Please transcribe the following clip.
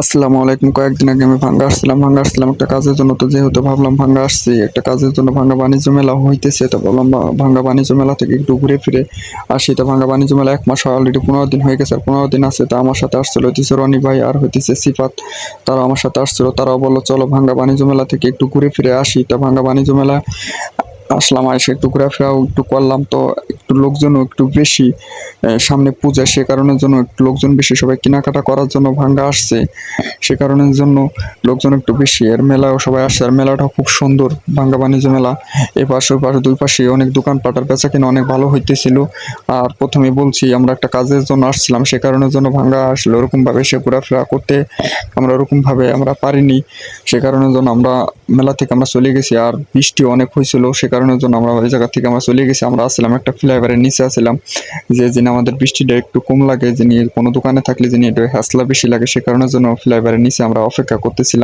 আসসালামু আলাইকুম। কয়েকদিন আগে আমি ভাঙ্গা আসছিলাম ভাঙ্গা আসছিলাম একটা কাজের জন্য। তো যেহেতু ভাবলাম ভাঙ্গা আসছি, একটা কাজের জন্য ভাঙ্গা বাণিজ্য মেলা হইতেছে, তো বললাম ভাঙ্গা বাণিজ্য মেলা থেকে একটু ঘুরে ফিরে আসি। তো ভাঙ্গা বাণিজ্য মেলা এক মাস অলরেডি পনেরো দিন হয়ে গেছে, আর পনেরো দিন আছে। তো আমার সাথে আসছিল হইতেছে রনি ভাই আর হইতেছে সিফাত। তারা আমার সাথে আসছিল, তারাও বলল, চলো ভাঙ্গা বাণিজ্য মেলা থেকে একটু ঘুরে ফিরে আসি। তো ভাঙ্গা বাণিজ্য মেলা আসলাম এসে একটু ঘোরাফেরাও একটু করলাম। তো একটু লোকজনও একটু বেশি সামনে পূজা, সে কারণের জন্য একটু লোকজন বেশি, সবাই কেনাকাটা করার জন্য ভাঙ্গা আসছে। সে কারণের জন্য লোকজন একটু বেশি। আর মেলাও সবাই আসছে, আর মেলাটা খুব সুন্দর, ভাঙ্গা বাণিজ্য মেলা। এই পাশে ওই পাশে, দুই পাশে অনেক দোকানপাটার বেচা কিনা অনেক ভালো হইতেছিল। আর প্রথমে বলছি, আমরা একটা কাজের জন্য আসছিলাম, সে কারণের জন্য ভাঙ্গা আসলে। ওরকমভাবে সে ঘোরাফেরা করতে আমরা ওরকমভাবে আমরা পারিনি। সে কারণের জন্য আমরা মেলা থেকে আমরা চলে গেছি, আর বৃষ্টি অনেক হয়েছিল সে কারণের জন্য আমরা ওই জায়গা থেকে আমরা চলে গেছি। আমরা আসলাম একটা ফ্লাইওভারের নিচে আসলাম যে যিনি আমাদের বৃষ্টিটা একটু কম লাগে, যিনি কোনো দোকানে থাকলে যিনি একটু হাসলা বেশি লাগে, সে কারণের জন্য ফ্লাইওভারের নিচে আমরা অপেক্ষা করতেছিলাম।